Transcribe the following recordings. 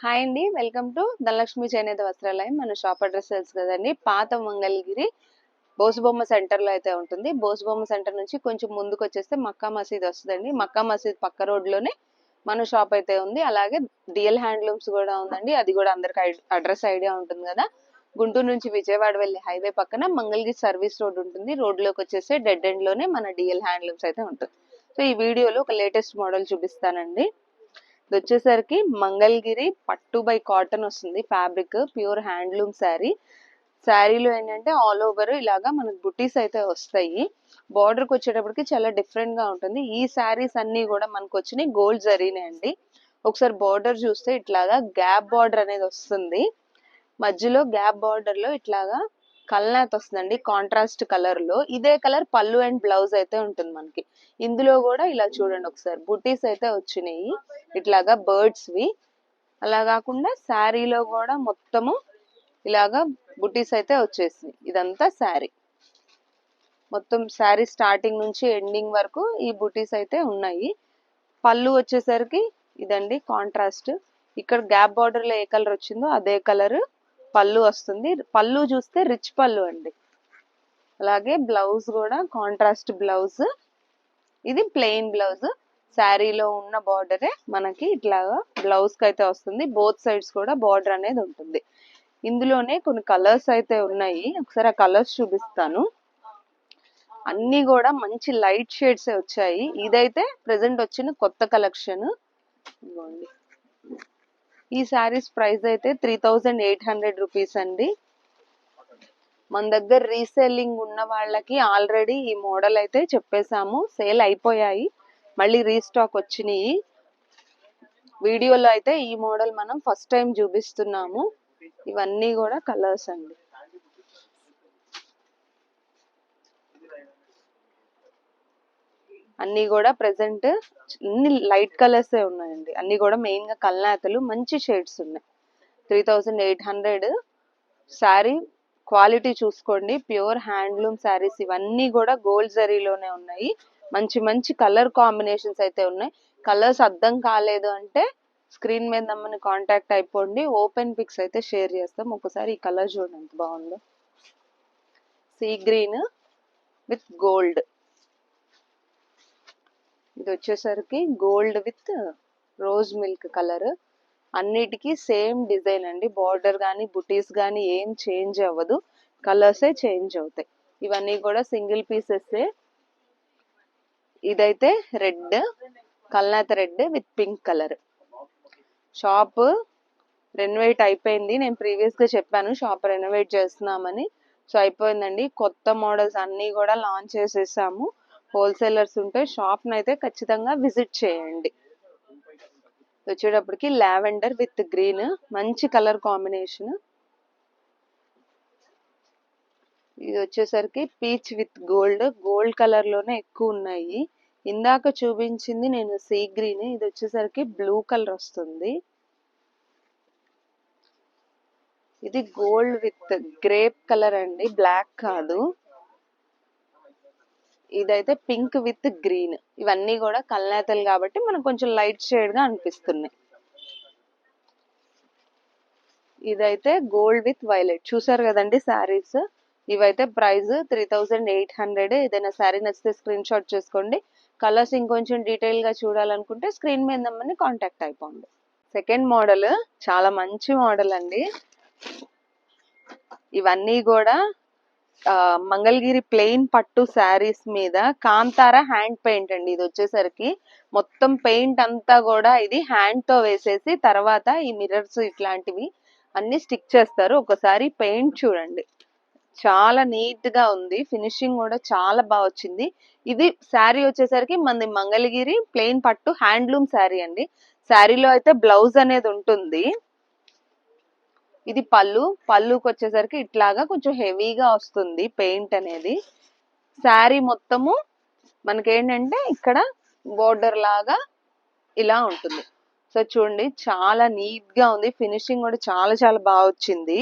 Hi అండి. Welcome to Dhanalakshmi చేనేత వస్త్రాలయం. మన షాప్ అడ్రస్ తెలుసు కదండి. పాత మంగళగిరి బోసుబొమ్మ సెంటర్లో అయితే ఉంటుంది. బోసుబొమ్మ సెంటర్ నుంచి కొంచెం ముందుకు వచ్చేస్తే మక్కా మసీద్ వస్తుందండి. మక్కా మసీద్ పక్క రోడ్లోనే మన షాప్ అయితే ఉంది. అలాగే డిఎల్ హ్యాండ్లూమ్స్ కూడా ఉందండి. అది కూడా అందరికి అడ్రస్ ఐడియా ఉంటుంది కదా. గుంటూరు నుంచి విజయవాడ వెళ్ళే హైవే పక్కన మంగళగిరి సర్వీస్ రోడ్ ఉంటుంది. రోడ్లోకి వచ్చేస్తే డెడ్ ఎండ్లోనే మన డిఎల్ హ్యాండ్లూమ్స్ అయితే ఉంటుంది. సో ఈ వీడియోలో ఒక లేటెస్ట్ మోడల్ చూపిస్తానండి. ఇది వచ్చేసరికి మంగళగిరి పట్టు బై కాటన్ వస్తుంది ఫ్యాబ్రిక్ ప్యూర్ హ్యాండ్లూమ్ శారీ శారీలో ఏంటంటే ఆల్ ఓవర్ ఇలాగా మనకు బుటీస్ అయితే వస్తాయి. బార్డర్కి వచ్చేటప్పటికి చాలా డిఫరెంట్గా ఉంటుంది. ఈ శారీస్ అన్ని కూడా మనకు వచ్చినాయి గోల్డ్ జరీనే అండి. ఒకసారి బార్డర్ చూస్తే ఇట్లాగా గ్యాప్ బార్డర్ అనేది వస్తుంది. మధ్యలో గ్యాప్ బార్డర్లో ఇట్లాగా కల్నాత్ వస్తుందండి కాంట్రాస్ట్ కలర్లో ఇదే కలర్ పళ్ళు అండ్ బ్లౌజ్ అయితే ఉంటుంది మనకి. ఇందులో కూడా ఇలా చూడండి ఒకసారి. బుటీస్ అయితే వచ్చినాయి. ఇట్లాగా బర్డ్స్ వి అలా కాకుండా శారీలో కూడా మొత్తము ఇలాగా బుటీస్ అయితే వచ్చేసింది ఇదంతా శారీ. మొత్తం శారీ స్టార్టింగ్ నుంచి ఎండింగ్ వరకు ఈ బుటీస్ అయితే ఉన్నాయి. పళ్ళు వచ్చేసరికి ఇదండి కాంట్రాస్ట్ ఇక్కడ గ్యాప్ బార్డర్లో ఏ కలర్ వచ్చిందో అదే కలర్. పళ్ళు వస్తుంది. పళ్ళు చూస్తే రిచ్ పళ్ళు అండి. అలాగే బ్లౌజ్ కూడా కాంట్రాస్ట్ బ్లౌజ్. ఇది ప్లెయిన్ బ్లౌజ్. శారీలో ఉన్న బార్డరే మనకి ఇట్లాగా బ్లౌజ్కి అయితే వస్తుంది. బోత్ సైడ్స్ కూడా బార్డర్ అనేది ఉంటుంది. ఇందులోనే కొన్ని కలర్స్ అయితే ఉన్నాయి. ఒకసారి ఆ కలర్స్ చూపిస్తాను. అన్నీ కూడా మంచి లైట్ షేడ్స్ వచ్చాయి. ఇదైతే ప్రెసెంట్ వచ్చిన కొత్త కలెక్షన్. ఇదిగోండి. ఈ శారీస్ ప్రైస్ అయితే three thousand eight hundred rupees అండి. మన దగ్గర రీసేలింగ్ ఉన్న వాళ్ళకి ఆల్రెడీ ఈ మోడల్ అయితే చెప్పేశాము. సేల్ అయిపోయాయి. మళ్ళీ రీస్టాక్ వచ్చినాయి. వీడియోలో అయితే ఈ మోడల్ మనం ఫస్ట్ టైం చూపిస్తున్నాము. ఇవన్నీ కూడా కలర్స్ అండి. అన్ని కూడా ప్రెసెంట్ అన్ని లైట్ కలర్స్ ఉన్నాయండి. అన్ని కూడా మెయిన్గా కల్నాతలు మంచి షేడ్స్ ఉన్నాయి. Three thousand eight hundred saree quality చూసుకోండి. ప్యూర్ హ్యాండ్లూమ్ శారీస్ ఇవన్నీ కూడా గోల్డ్ జరీలోనే ఉన్నాయి. మంచి మంచి కలర్ కాంబినేషన్స్ అయితే ఉన్నాయి. కలర్స్ అర్థం కాలేదు అంటే స్క్రీన్ మీద నమ్మని కాంటాక్ట్ అయిపోండి. ఓపెన్ పిక్స్ అయితే షేర్ చేస్తాం. ఒకసారి ఈ కలర్ చూడండి ఎంత బాగుందో. సీ గ్రీన్ విత్ గోల్డ్ ఇది వచ్చేసరికి gold with rose milk colour. అన్నిటికీ సేమ్ డిజైన్ అండి. బార్డర్ కానీ బుటీస్ కానీ ఏం చేంజ్ అవ్వదు. కలర్సే చేంజ్ అవుతాయి. ఇవన్నీ కూడా సింగిల్ పీసెస్ ఇదైతే red కల్నాథ్ red with pink colour. Shop renovate అయిపోయింది. నేను ప్రీవియస్గా చెప్పాను షాప్ రెనోవేట్ చేస్తున్నామని. సో అయిపోయిందండి. కొత్త మోడల్స్ అన్నీ కూడా లాంచ్ చేసేసాము. హోల్సేలర్స్ ఉంటే షాప్ అయితే ఖచ్చితంగా విజిట్ చేయండి. వచ్చేటప్పటికి లావెండర్ విత్ గ్రీన్ మంచి కలర్ కాంబినేషన్. ఇది వచ్చేసరికి పీచ్ విత్ గోల్డ్. గోల్డ్ కలర్లోనే ఎక్కువ ఉన్నాయి. ఇందాక చూపించింది నేను సీ గ్రీన్. ఇది వచ్చేసరికి బ్లూ కలర్ వస్తుంది. ఇది గోల్డ్ విత్ గ్రేప్ కలర్ అండి. బ్లాక్ కాదు. ఇదైతే పింక్ విత్ గ్రీన్. ఇవన్నీ కూడా కల్నేతలు కాబట్టి మనకు కొంచెం లైట్ షేడ్గా అనిపిస్తున్నాయి. ఇదైతే గోల్డ్ విత్ వైలెట్. చూసారు కదండి శారీస్? ఇవైతే price three thousand eight hundred. ఏదైనా శారీ నచ్చితే స్క్రీన్ షాట్ చేసుకోండి. కలర్స్ ఇంకొంచెం డీటెయిల్గా చూడాలనుకుంటే స్క్రీన్ మీద నమ్మని కాంటాక్ట్ అయిపోండి. Second model. చాలా మంచి మోడల్ అండి. ఇవన్నీ కూడా మంగళగిరి ప్లెయిన్ పట్టు శారీస్ మీద కాంతార హ్యాండ్ పెయింట్ అండి. ఇది వచ్చేసరికి మొత్తం పెయింట్ అంతా కూడా ఇది హ్యాండ్తో వేసేసి తర్వాత ఈ మిర్రర్స్ ఇట్లాంటివి అన్ని స్టిక్ చేస్తారు. ఒకసారి పెయింట్ చూడండి. చాలా నీట్గా ఉంది. ఫినిషింగ్ కూడా చాలా బాగా వచ్చింది. ఇది శారీ వచ్చేసరికి మనది మంగళగిరి ప్లెయిన్ పట్టు హ్యాండ్లూమ్ శారీ అండి. శారీలో అయితే బ్లౌజ్ అనేది ఉంటుంది. ఇది పళ్ళు పళ్ళుకి వచ్చేసరికి ఇట్లాగా కొంచెం హెవీగా వస్తుంది పెయింట్ అనేది. శారీ మొత్తము మనకేంటంటే ఇక్కడ బోర్డర్ లాగా ఇలా ఉంటుంది. సో చూడండి చాలా నీట్గా ఉంది. ఫినిషింగ్ కూడా చాలా చాలా బాగా వచ్చింది.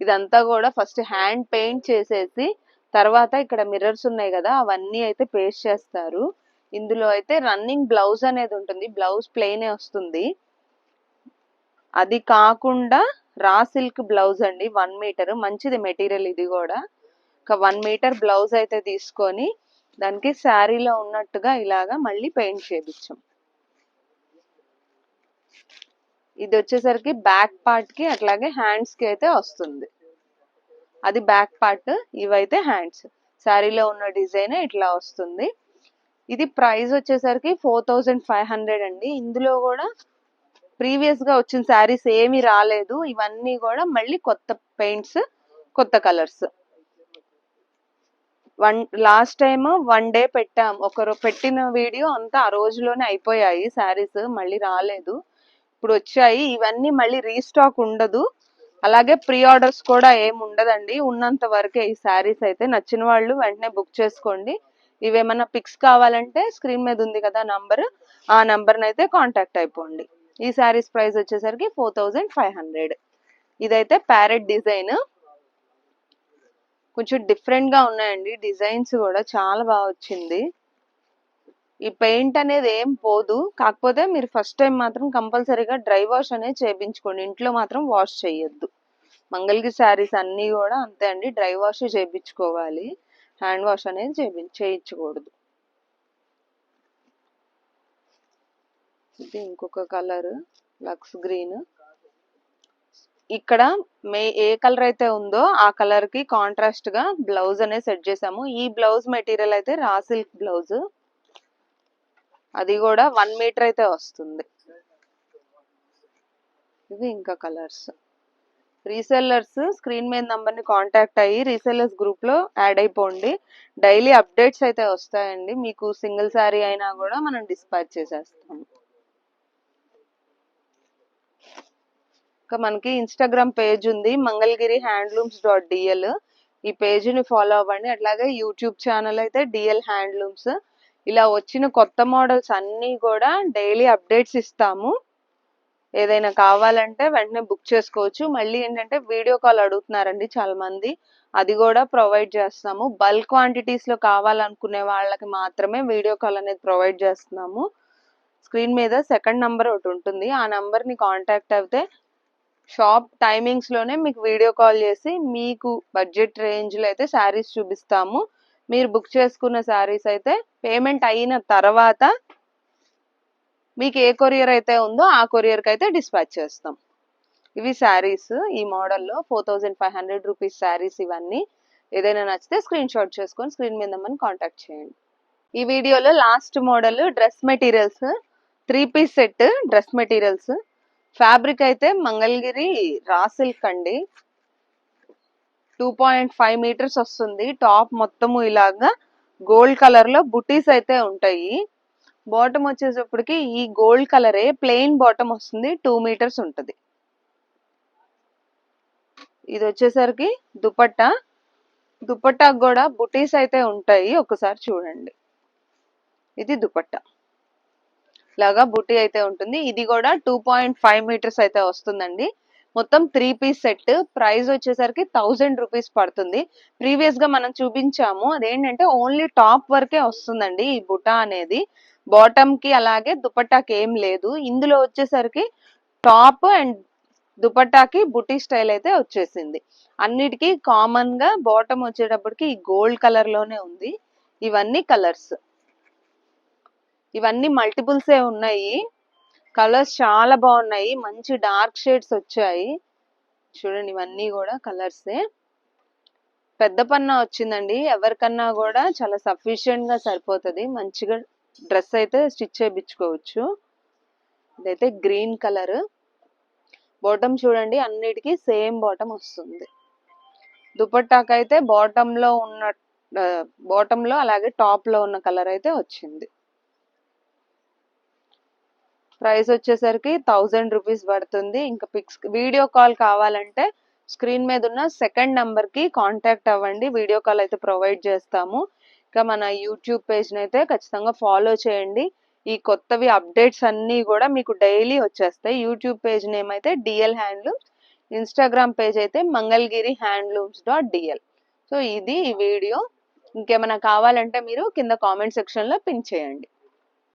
ఇదంతా కూడా ఫస్ట్ హ్యాండ్ పెయింట్ చేసేసి తర్వాత ఇక్కడ మిర్రర్స్ ఉన్నాయి కదా అవన్నీ అయితే పేస్ట్ చేస్తారు. ఇందులో అయితే రన్నింగ్ బ్లౌజ్ అనేది ఉంటుంది. బ్లౌజ్ ప్లెయినే వస్తుంది. అది కాకుండా రా సిల్క్ బ్లౌజ్ అండి వన్ మీటర్ మంచిది మెటీరియల్ ఇది కూడా. ఒక వన్ మీటర్ బ్లౌజ్ అయితే తీసుకొని దానికి శారీలో ఉన్నట్టుగా ఇలాగా మళ్ళీ పెయింట్ చేయించాం ఇది వచ్చేసరికి బ్యాక్ పార్ట్కి అట్లాగే హ్యాండ్స్కి అయితే వస్తుంది. అది బ్యాక్ పార్ట్ ఇవైతే హ్యాండ్స్ శారీలో ఉన్న డిజైన్ ఇట్లా వస్తుంది. ఇది ప్రైస్ వచ్చేసరికి ఫోర్ థౌజండ్ ఫైవ్ హండ్రెడ్ అండి. ఇందులో కూడా ప్రీవియస్గా వచ్చిన శారీస్ ఏమీ రాలేదు. ఇవన్నీ కూడా మళ్ళీ కొత్త పెయింట్స్ కొత్త colours. One last time one day పెట్టాం. ఒకరు పెట్టిన వీడియో అంతా ఆ రోజులోనే అయిపోయాయి. శారీస్ మళ్ళీ రాలేదు. ఇప్పుడు వచ్చాయి. ఇవన్నీ మళ్ళీ రీస్టాక్ ఉండదు. అలాగే ప్రీ ఆర్డర్స్ కూడా ఏం ఉండదండి. ఉన్నంత వరకే ఈ శారీస్ అయితే నచ్చిన వాళ్ళు వెంటనే బుక్ చేసుకోండి. ఇవేమన్నా పిక్స్ కావాలంటే స్క్రీన్ మీద ఉంది కదా నంబర్. ఆ నంబర్ని అయితే కాంటాక్ట్ అయిపోండి. ఈ శారీస్ ప్రైస్ వచ్చేసరికి ఫోర్ థౌజండ్ ఫైవ్ హండ్రెడ్. ఇదైతే ప్యారెట్ డిజైన్. కొంచెం డిఫరెంట్గా ఉన్నాయండి. డిజైన్స్ కూడా చాలా బాగా వచ్చింది. ఈ పెయింట్ అనేది ఏం పోదు. కాకపోతే మీరు ఫస్ట్ టైం మాత్రం కంపల్సరీగా డ్రై వాష్ అనేది చేయించుకోండి ఇంట్లో మాత్రం వాష్ చేయొద్దు మంగళగిరి శారీస్ అన్నీ కూడా అంతే అండి. డ్రై వాష్ చేయించుకోవాలి హ్యాండ్ వాష్ అనేది చేయించకూడదు. ఇది ఇంకొక కలర్ లక్స్ గ్రీన్. ఇక్కడ మే ఏ కలర్ అయితే ఉందో ఆ కలర్కి కాంట్రాస్ట్గా బ్లౌజ్ అనేది సెట్ చేసాము. ఈ బ్లౌజ్ మెటీరియల్ అయితే రా సిల్క్ బ్లౌజ్. అది కూడా వన్ మీటర్ అయితే వస్తుంది. ఇవి ఇంకా కలర్స్. రీసెల్లర్స్ స్క్రీన్ మీద నంబర్ని కాంటాక్ట్ అయ్యి రీసెల్లర్స్ గ్రూప్లో యాడ్ అయిపోండి. డైలీ అప్డేట్స్ అయితే వస్తాయండి. మీకు సింగిల్ శారీ అయినా కూడా మనం డిస్పాచ్ చేసేస్తాము. ఇంకా మనకి ఇన్స్టాగ్రామ్ పేజ్ ఉంది మంగళగిరి హ్యాండ్లూమ్స్ డాట్ డిఎల్ ఈ పేజీని ఫాలో అవ్వండి. అట్లాగే యూట్యూబ్ ఛానల్ అయితే డిఎల్ హ్యాండ్లూమ్స్ ఇలా వచ్చిన కొత్త మోడల్స్ అన్నీ కూడా డైలీ అప్డేట్స్ ఇస్తాము. ఏదైనా కావాలంటే వెంటనే బుక్ చేసుకోవచ్చు. మళ్ళీ ఏంటంటే వీడియో కాల్ అడుగుతున్నారండి చాలా మంది అది కూడా ప్రొవైడ్ చేస్తాము. బల్క్ క్వాంటిటీస్లో కావాలనుకునే వాళ్ళకి మాత్రమే వీడియో కాల్ అనేది ప్రొవైడ్ చేస్తున్నాము. స్క్రీన్ మీద సెకండ్ నంబర్ ఒకటి ఉంటుంది. ఆ నెంబర్ని కాంటాక్ట్ అయితే షాప్ టైమింగ్స్లోనే మీకు వీడియో కాల్ చేసి మీకు బడ్జెట్ రేంజ్లో అయితే శారీస్ చూపిస్తాము. మీరు బుక్ చేసుకున్న శారీస్ అయితే పేమెంట్ అయిన తర్వాత మీకు ఏ కొరియర్ అయితే ఉందో ఆ కొరియర్కి అయితే డిస్పాచ్ చేస్తాం. ఇవి శారీస్ ఈ మోడల్లో four thousand five hundred rupees sarees ఇవన్నీ. ఏదైనా నచ్చితే స్క్రీన్ షాట్ చేసుకొని స్క్రీన్ మీద మనం కాంటాక్ట్ చేయండి. ఈ వీడియోలో last model dress materials three piece set dress materials fabric అయితే మంగళగిరి రా సిల్క్ అండి టూ పాయింట్ ఫైవ్ మీటర్స్ వస్తుంది. టాప్ మొత్తము ఇలాగా గోల్డ్ కలర్లో బుటీస్ అయితే ఉంటాయి. బాటమ్ వచ్చేటప్పటికి ఈ గోల్డ్ కలరే ప్లెయిన్ బాటమ్ వస్తుంది. టూ మీటర్స్ ఉంటుంది. ఇది వచ్చేసరికి దుపట్టా. దుపట్టాకు కూడా బుటీస్ అయితే ఉంటాయి. ఒకసారి చూడండి. ఇది దుపట్టా. లాగా బుట్టి అయితే ఉంటుంది. ఇది కూడా టూ పాయింట్ ఫైవ్ మీటర్స్ అయితే వస్తుందండి. మొత్తం త్రీ పీస్ సెట్ ప్రైస్ వచ్చేసరికి థౌజండ్ రూపీస్ పడుతుంది. ప్రీవియస్గా మనం చూపించాము. అదేంటంటే ఓన్లీ టాప్ వరకే వస్తుందండి ఈ బుటా అనేది. బాటమ్కి అలాగే దుపట్టాకి ఏం లేదు. ఇందులో వచ్చేసరికి టాప్ అండ్ దుపట్టాకి బుటీ స్టైల్ అయితే వచ్చేసింది. అన్నిటికీ కామన్గా బాటమ్ వచ్చేటప్పటికి ఈ గోల్డ్ కలర్లోనే ఉంది. ఇవన్నీ కలర్స్ ఇవన్నీ మల్టిపుల్స్ ఏ ఉన్నాయి. కలర్స్ చాలా బాగున్నాయి. మంచి డార్క్ షేడ్స్ వచ్చాయి. చూడండి ఇవన్నీ కూడా కలర్సే పెద్ద పన్నా వచ్చిందండి. ఎవరికన్నా కూడా చాలా సఫిషియెంట్గా సరిపోతుంది. మంచిగా డ్రెస్ అయితే స్టిచ్ చేయించుకోవచ్చు. ఇదైతే గ్రీన్ కలర్ బాటమ్ చూడండి అన్నిటికీ సేమ్ బాటమ్ వస్తుంది. దుపట్టాకైతే బాటంలో ఉన్న బాటంలో అలాగే టాప్లో ఉన్న కలర్ అయితే వచ్చింది. ప్రైస్ వచ్చేసరికి థౌజండ్ రూపీస్ పడుతుంది. ఇంకా పిక్స్ వీడియో కాల్ కావాలంటే స్క్రీన్ మీద ఉన్న సెకండ్ నెంబర్కి కాంటాక్ట్ అవ్వండి. వీడియో కాల్ అయితే ప్రొవైడ్ చేస్తాము. ఇంకా మన యూట్యూబ్ పేజ్ని అయితే ఖచ్చితంగా ఫాలో చేయండి. ఈ కొత్తవి అప్డేట్స్ అన్నీ కూడా మీకు డైలీ వచ్చేస్తాయి. యూట్యూబ్ పేజ్ నేమ్ అయితే డిఎల్ హ్యాండ్లూమ్స్ ఇన్స్టాగ్రామ్ పేజ్ అయితే Mangalagiri handlooms dot DL. So ఇది ఈ వీడియో. ఇంకేమైనా కావాలంటే మీరు కింద కామెంట్ సెక్షన్లో పిన్ చేయండి.